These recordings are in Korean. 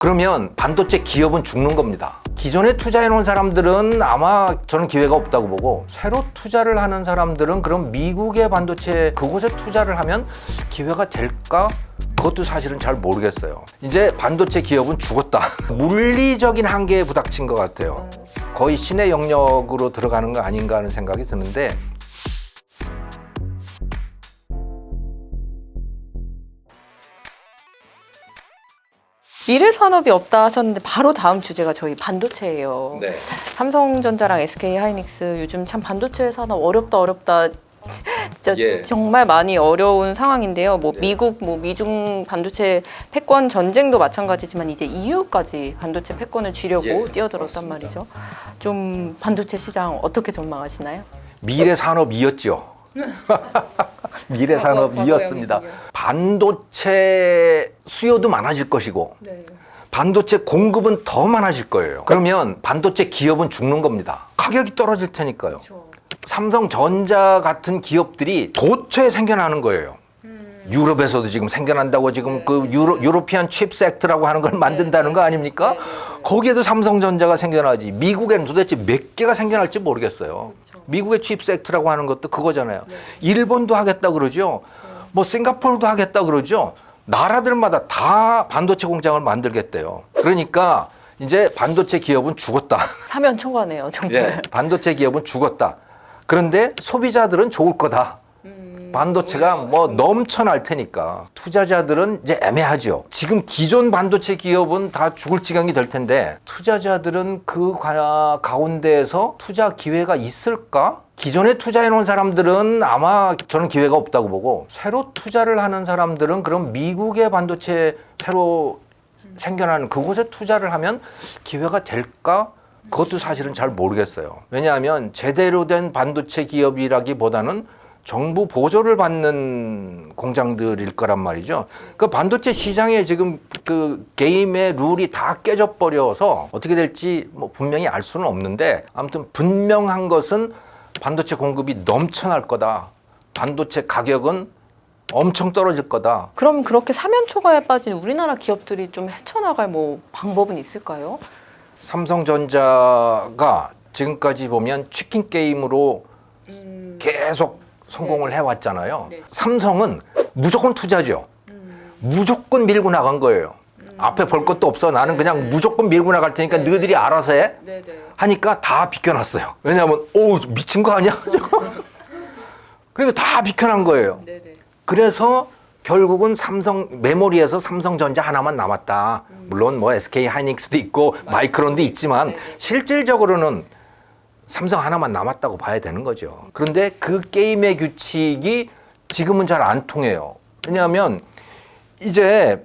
그러면 반도체 기업은 죽는 겁니다. 기존에 투자해 놓은 사람들은 아마 저는 기회가 없다고 보고 새로 투자를 하는 사람들은 그럼 미국의 반도체 그곳에 투자를 하면 기회가 될까? 그것도 사실은 잘 모르겠어요. 이제 반도체 기업은 죽었다. 물리적인 한계에 부닥친 것 같아요. 거의 신의 영역으로 들어가는 거 아닌가 하는 생각이 드는데 미래 산업이 없다 하셨는데 바로 다음 주제가 저희 반도체예요. 네. 삼성전자랑 SK 하이닉스 요즘 참 반도체 산업 어렵다 어렵다 진짜 예. 정말 많이 어려운 상황인데요. 뭐 예. 미국 뭐 미중 반도체 패권 전쟁도 마찬가지지만 이제 EU까지 반도체 패권을 쥐려고 예, 뛰어들었단 맞습니다. 말이죠. 좀 반도체 시장 어떻게 전망하시나요? 미래 산업이었죠. 미래 산업이었습니다. 반도체 수요도 많아질 것이고 반도체 공급은 더 많아질 거예요. 그러면 반도체 기업은 죽는 겁니다. 가격이 떨어질 테니까요. 삼성전자 같은 기업들이 도처에 생겨나는 거예요. 유럽에서도 지금 생겨난다고 지금 그 유로, 유로피안 칩스 액트라고 하는 걸 만든다는 거 아닙니까? 거기에도 삼성전자가 생겨나지. 미국에는 도대체 몇 개가 생겨날지 모르겠어요. 미국의 칩스 액트라고 하는 것도 그거잖아요. 일본도 하겠다 그러죠. 뭐 싱가포르도 하겠다 그러죠. 나라들마다 다 반도체 공장을 만들겠대요. 그러니까 이제 반도체 기업은 죽었다. 사면 초과네요, 정말. 예, 반도체 기업은 죽었다. 그런데 소비자들은 좋을 거다. 반도체가 뭐 넘쳐날 테니까 투자자들은 이제 애매하죠. 지금 기존 반도체 기업은 다 죽을 지경이 될 텐데 투자자들은 그 가- 가운데에서 투자 기회가 있을까? 기존에 투자해 놓은 사람들은 아마 저는 기회가 없다고 보고 새로 투자를 하는 사람들은 그럼 미국의 반도체 새로 생겨나는 그곳에 투자를 하면 기회가 될까? 그것도 사실은 잘 모르겠어요. 왜냐하면 제대로 된 반도체 기업이라기보다는 정부 보조를 받는 공장들일 거란 말이죠. 그 반도체 시장에 지금 그 게임의 룰이 다 깨져 버려서 어떻게 될지 뭐 분명히 알 수는 없는데 아무튼 분명한 것은 반도체 공급이 넘쳐날 거다. 반도체 가격은 엄청 떨어질 거다. 그럼 그렇게 사면 초과에 빠진 우리나라 기업들이 좀 헤쳐나갈 뭐 방법은 있을까요? 삼성전자가 지금까지 보면 치킨 게임으로 계속 성공을 해왔잖아요. 삼성은 무조건 투자죠. 무조건 밀고 나간 거예요. 앞에 볼 것도 없어. 나는 그냥 무조건 밀고 나갈 테니까 너희들이 알아서 해. 하니까 다 비켜놨어요. 왜냐하면 오 미친 거 아니야? 그러니까 다 비켜난 거예요. 그래서 결국은 삼성 메모리에서 삼성전자 하나만 남았다. 물론 뭐 SK 하이닉스도 있고 마이크론도 있지만 실질적으로는 삼성 하나만 남았다고 봐야 되는 거죠. 그런데 그 게임의 규칙이 지금은 잘 안 통해요. 왜냐하면 이제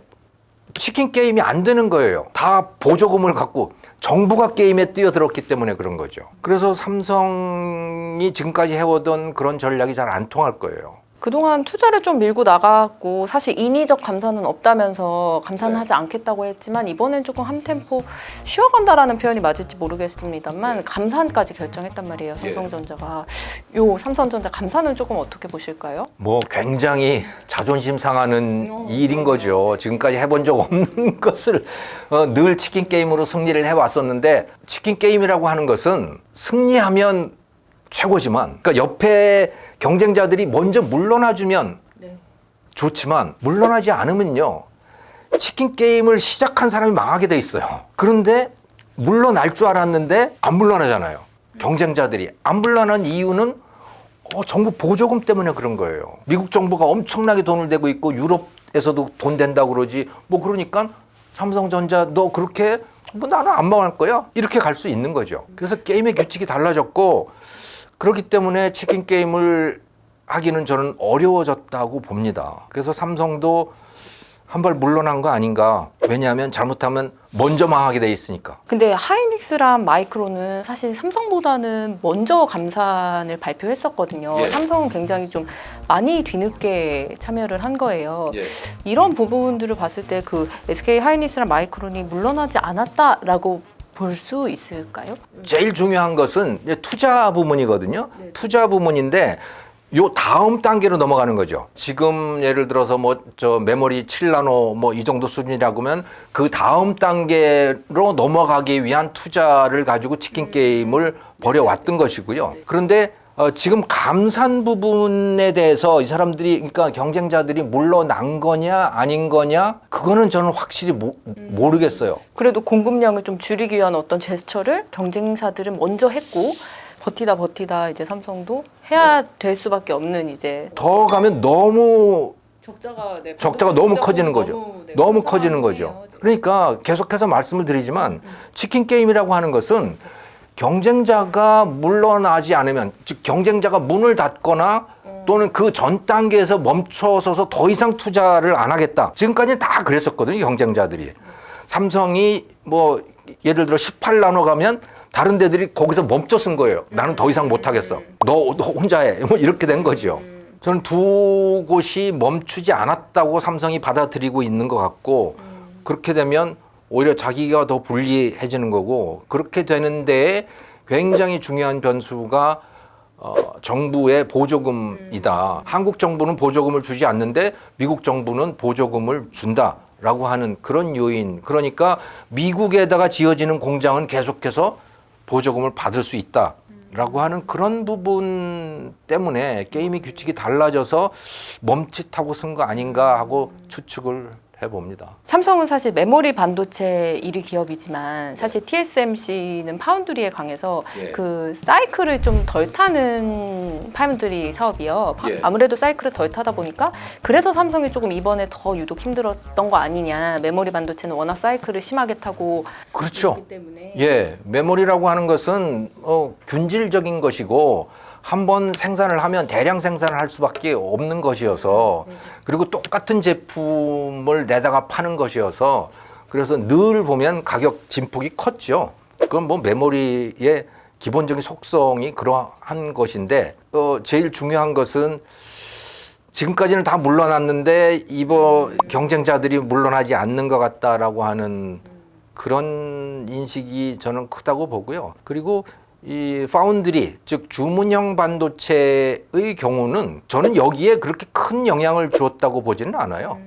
치킨 게임이 안 되는 거예요. 다 보조금을 갖고 정부가 게임에 뛰어들었기 때문에 그런 거죠. 그래서 삼성이 지금까지 해오던 그런 전략이 잘 안 통할 거예요. 그동안 투자를 좀 밀고 나갔고 사실 인위적 감산은 없다면서 감산은 하지 않겠다고 했지만 이번엔 조금 한 템포 쉬어간다라는 표현이 맞을지 모르겠습니다만 감산까지 결정했단 말이에요 삼성전자가. 요 삼성전자 감산은 조금 어떻게 보실까요? 뭐 굉장히 자존심 상하는 일인 거죠. 지금까지 해본 적 없는 것을 어, 늘 치킨 게임으로 승리를 해왔었는데 치킨 게임이라고 하는 것은 승리하면 최고지만 그러니까 옆에 경쟁자들이 먼저 물러나 주면 좋지만 물러나지 않으면요 치킨 게임을 시작한 사람이 망하게 돼 있어요. 그런데 물러날 줄 알았는데 안 물러나잖아요. 경쟁자들이 안 물러난 이유는 어, 정부 보조금 때문에 그런 거예요. 미국 정부가 엄청나게 돈을 대고 있고 유럽에서도 돈 된다고 그러지. 뭐 그러니까 삼성전자 너 그렇게 뭐 나는 안 망할 거야. 이렇게 갈 수 있는 거죠. 그래서 게임의 규칙이 달라졌고 그렇기 때문에 치킨 게임을 하기는 저는 어려워졌다고 봅니다. 그래서 삼성도 한 발 물러난 거 아닌가. 왜냐하면 잘못하면 먼저 망하게 돼 있으니까. 근데 하이닉스랑 마이크론은 사실 삼성보다는 먼저 감산을 발표했었거든요. 예. 삼성은 굉장히 좀 많이 뒤늦게 참여를 한 거예요. 예. 이런 부분들을 봤을 때 그 SK 하이닉스랑 마이크론이 물러나지 않았다라고 볼 수 있을까요? 제일 중요한 것은 이제 투자 부문이거든요. 투자 부문인데 요 다음 단계로 넘어가는 거죠. 지금 예를 들어서 뭐 저 메모리 7나노 뭐 이 정도 수준이라고 하면 그 다음 단계로 넘어가기 위한 투자를 가지고 치킨 게임을 벌여왔던 것이고요. 그런데 어, 지금 감산 부분에 대해서 이 사람들이 그러니까 경쟁자들이 물러난 거냐 아닌 거냐 그거는 저는 확실히 모, 모르겠어요. 그래도 공급량을 좀 줄이기 위한 어떤 제스처를 경쟁사들은 먼저 했고 버티다 버티다 이제 삼성도 해야 될 수밖에 없는 이제 더 가면 너무 적자가 네, 적자가 너무 커지는 거죠. 너무 커지는 거죠. 그러니까 계속해서 말씀을 드리지만 치킨 게임이라고 하는 것은 경쟁자가 물러나지 않으면 즉 경쟁자가 문을 닫거나 또는 그 전 단계에서 멈춰서서 더 이상 투자를 안 하겠다. 지금까지는 다 그랬었거든요, 경쟁자들이. 삼성이 뭐 예를 들어 18나노 가면 다른 데들이 거기서 멈춰 쓴 거예요. 나는 더 이상 못 하겠어. 너, 너 혼자 해. 뭐 이렇게 된 거죠. 저는 두 곳이 멈추지 않았다고 삼성이 받아들이고 있는 것 같고 그렇게 되면 오히려 자기가 더 불리해지는 거고 그렇게 되는데 굉장히 중요한 변수가 어, 정부의 보조금이다. 한국 정부는 보조금을 주지 않는데 미국 정부는 보조금을 준다 라고 하는 그런 요인. 그러니까 미국에다가 지어지는 공장은 계속해서 보조금을 받을 수 있다 라고 하는 그런 부분 때문에 게임의 규칙이 달라져서 멈칫하고 쓴 거 아닌가 하고 추측을 해봅니다. 삼성은 사실 메모리 반도체 1위 기업이지만 사실 TSMC는 파운드리에 강해서 예. 그 사이클을 좀 덜 타는 파운드리 사업이요. 파- 예. 아무래도 사이클을 덜 타다 보니까 그래서 삼성이 조금 이번에 더 유독 힘들었던 거 아니냐. 메모리 반도체는 워낙 사이클을 심하게 타고 그렇죠. 때문에 예, 메모리라고 하는 것은 어, 균질적인 것이고 한 번 생산을 하면 대량 생산을 할 수밖에 없는 것이어서 그리고 똑같은 제품을 내다가 파는 것이어서 그래서 늘 보면 가격 진폭이 컸죠. 그건 뭐 메모리의 기본적인 속성이 그러한 것인데 어, 제일 중요한 것은 지금까지는 다 물러났는데 이번 경쟁자들이 물러나지 않는 것 같다라고 하는 그런 인식이 저는 크다고 보고요. 그리고 이 파운드리 즉 주문형 반도체의 경우는 저는 여기에 그렇게 큰 영향을 주었다고 보지는 않아요.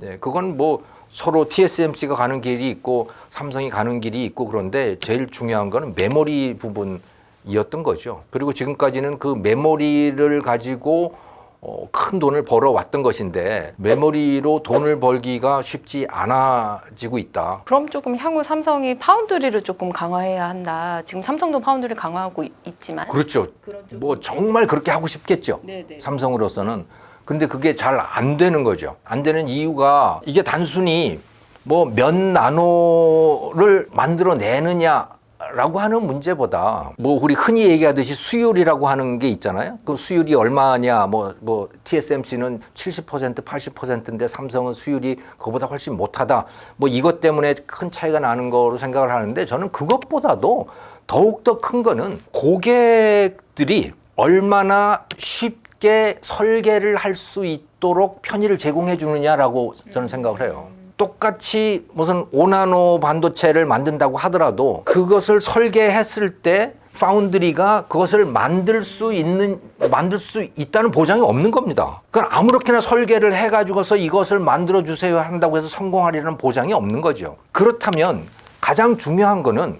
네, 그건 뭐 서로 TSMC가 가는 길이 있고 삼성이 가는 길이 있고 그런데 제일 중요한 거는 메모리 부분이었던 거죠. 그리고 지금까지는 그 메모리를 가지고 어, 큰 돈을 벌어왔던 것인데 메모리로 돈을 벌기가 쉽지 않아지고 있다. 그럼 조금 향후 삼성이 파운드리를 조금 강화해야 한다. 지금 삼성도 파운드리를 강화하고 있- 있지만 그렇죠. 뭐 정말 그렇게 하고 싶겠죠. 네네. 삼성으로서는. 근데 그게 잘 안 되는 거죠. 안 되는 이유가 이게 단순히 뭐 몇 나노를 만들어 내느냐 라고 하는 문제보다 뭐 우리 흔히 얘기하듯이 수율이라고 하는 게 있잖아요. 그 수율이 얼마냐 뭐, 뭐 TSMC는 70% 80%인데 삼성은 수율이 그보다 훨씬 못하다. 뭐 이것 때문에 큰 차이가 나는 거로 생각을 하는데 저는 그것보다도 더욱더 큰 거는 고객들이 얼마나 쉽게 설계를 할 수 있도록 편의를 제공해 주느냐라고 저는 생각을 해요. 똑같이 무슨 5나노 반도체를 만든다고 하더라도 그것을 설계했을 때 파운드리가 그것을 만들 수 있는 만들 수 있다는 보장이 없는 겁니다. 그러니까 아무렇게나 설계를 해가지고서 이것을 만들어 주세요 한다고 해서 성공하리라는 보장이 없는 거죠. 그렇다면 가장 중요한 거는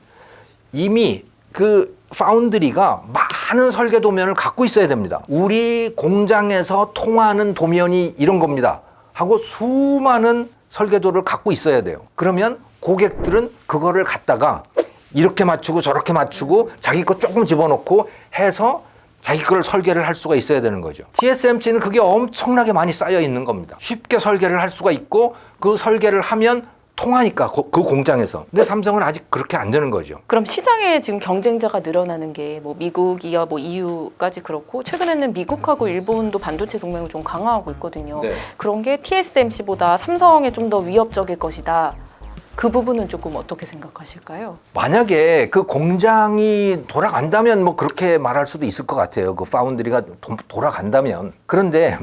이미 그 파운드리가 많은 설계 도면을 갖고 있어야 됩니다. 우리 공장에서 통하는 도면이 이런 겁니다. 하고 수많은 설계도를 갖고 있어야 돼요. 그러면 고객들은 그거를 갖다가 이렇게 맞추고 저렇게 맞추고 자기 거 조금 집어넣고 해서 자기 거를 설계를 할 수가 있어야 되는 거죠. TSMC는 그게 엄청나게 많이 쌓여 있는 겁니다. 쉽게 설계를 할 수가 있고 그 설계를 하면 통하니까 고- 그 공장에서. 근데 삼성은 아직 그렇게 안 되는 거죠. 그럼 시장에 지금 경쟁자가 늘어나는 게 뭐 미국이야 뭐 EU까지 그렇고 최근에는 미국하고 일본도 반도체 동맹을 좀 강화하고 있거든요. 네. 그런 게 TSMC보다 삼성에 좀 더 위협적일 것이다. 그 부분은 조금 어떻게 생각하실까요? 만약에 그 공장이 돌아간다면 뭐 그렇게 말할 수도 있을 것 같아요. 그 파운드리가 도- 돌아간다면. 그런데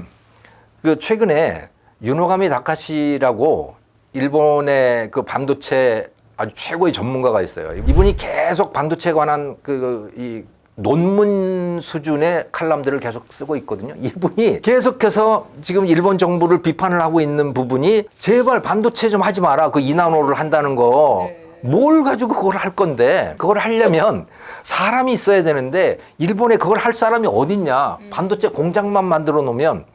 그 최근에 유노가미 다카시라고 일본의 그 반도체 아주 최고의 전문가가 있어요. 이분이 계속 반도체에 관한 그 이 논문 수준의 칼럼들을 계속 쓰고 있거든요. 이분이 계속해서 지금 일본 정부를 비판을 하고 있는 부분이 제발 반도체 좀 하지 마라. 그 이나노를 한다는 거. 뭘 가지고 그걸 할 건데 그걸 하려면 사람이 있어야 되는데 일본에 그걸 할 사람이 어딨냐 반도체 공장만 만들어 놓으면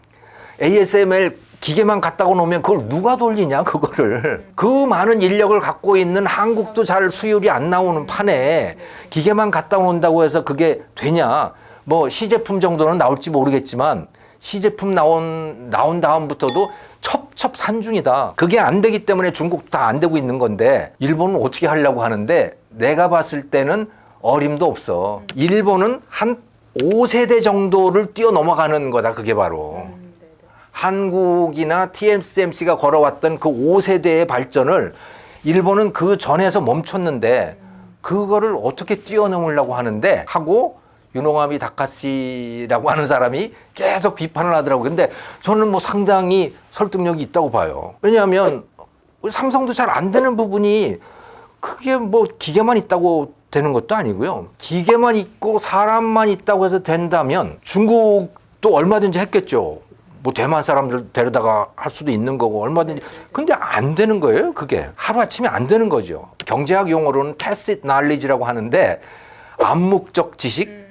ASML 기계만 갖다가 놓으면 그걸 누가 돌리냐 그거를. 그 많은 인력을 갖고 있는 한국도 잘 수율이 안 나오는 판에 기계만 갖다 놓는다고 해서 그게 되냐? 뭐 시제품 정도는 나올지 모르겠지만 시제품 나온 나온 다음부터도 첩첩산중이다. 그게 안 되기 때문에 중국도 다 안 되고 있는 건데 일본은 어떻게 하려고 하는데 내가 봤을 때는 어림도 없어. 일본은 한 5세대 정도를 뛰어넘어가는 거다 그게 바로 한국이나 TSMC가 걸어왔던 그 5세대의 발전을 일본은 그 전에서 멈췄는데 그거를 어떻게 뛰어넘으려고 하는데 하고 유노가미 다카시라고 하는 사람이 계속 비판을 하더라고요. 근데 저는 뭐 상당히 설득력이 있다고 봐요. 왜냐하면 삼성도 잘 안 되는 부분이 그게 뭐 기계만 있다고 되는 것도 아니고요. 기계만 있고 사람만 있다고 해서 된다면 중국도 얼마든지 했겠죠. 뭐 대만 사람들 데려다가 할 수도 있는 거고 얼마든지. 근데 안 되는 거예요. 그게 하루아침에 안 되는 거죠. 경제학 용어로는 tacit knowledge라고 하는데 암묵적 지식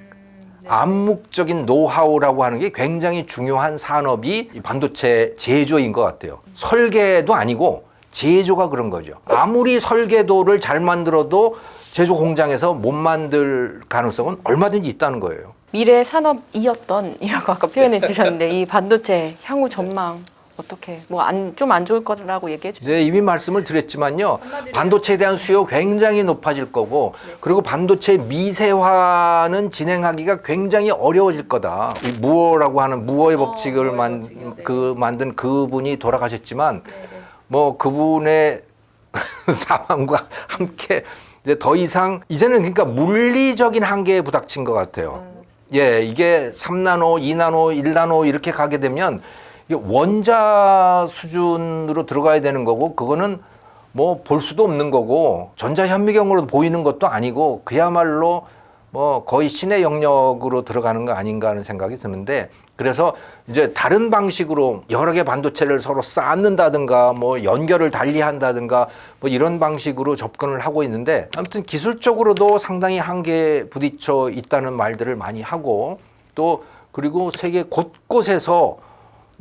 암묵적인 노하우라고 하는 게 굉장히 중요한 산업이 이 반도체 제조인 것 같아요. 설계도 아니고 제조가 그런 거죠. 아무리 설계도를 잘 만들어도 제조 공장에서 못 만들 가능성은 얼마든지 있다는 거예요. 미래 산업이었던 이라고 아까 표현해 주셨는데 이 반도체 향후 전망 어떻게 뭐 안 좀 안 좋을 거라고 얘기해 주세요. 이제 이미 말씀을 드렸지만요. 반도체에 대한 수요 굉장히 높아질 거고 그리고 반도체 미세화는 진행하기가 굉장히 어려워질 거다. 이 무어라고 하는 무어의 법칙을 만, 그 만든 그분이 돌아가셨지만 뭐 그분의 사망과 함께 이제 더 이상 이제는 그러니까 물리적인 한계에 부닥친 것 같아요. 예, 이게 3나노, 2나노, 1나노 이렇게 가게 되면 원자 수준으로 들어가야 되는 거고 그거는 뭐 볼 수도 없는 거고 전자 현미경으로 보이는 것도 아니고 그야말로 뭐 거의 신의 영역으로 들어가는 거 아닌가 하는 생각이 드는데 그래서 이제 다른 방식으로 여러 개 반도체를 서로 쌓는다든가 뭐 연결을 달리 한다든가 뭐 이런 방식으로 접근을 하고 있는데 아무튼 기술적으로도 상당히 한계에 부딪혀 있다는 말들을 많이 하고 또 그리고 세계 곳곳에서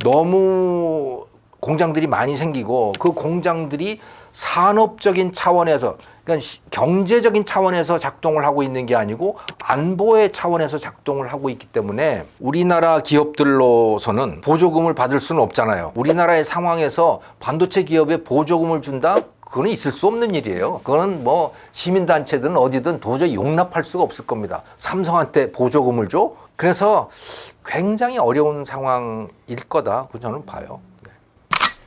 너무 공장들이 많이 생기고 그 공장들이 산업적인 차원에서 그러니까 시- 경제적인 차원에서 작동을 하고 있는 게 아니고 안보의 차원에서 작동을 하고 있기 때문에 우리나라 기업들로서는 보조금을 받을 수는 없잖아요. 우리나라의 상황에서 반도체 기업에 보조금을 준다? 그거는 있을 수 없는 일이에요. 그거는 뭐 시민단체든 어디든 도저히 용납할 수가 없을 겁니다. 삼성한테 보조금을 줘? 그래서 굉장히 어려운 상황일 거다. 그 저는 봐요.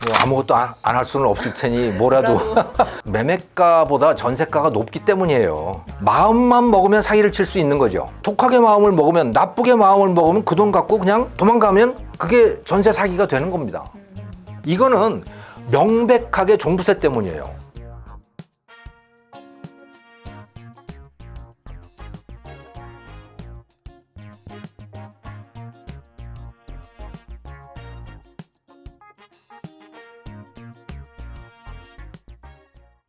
네. 뭐 아무것도 안 할 수는 없을 테니 뭐라도 매매가보다 전세가가 높기 때문이에요. 마음만 먹으면 사기를 칠 수 있는 거죠. 독하게 마음을 먹으면 나쁘게 마음을 먹으면 그 돈 갖고 그냥 도망가면 그게 전세 사기가 되는 겁니다. 이거는 명백하게 종부세 때문이에요.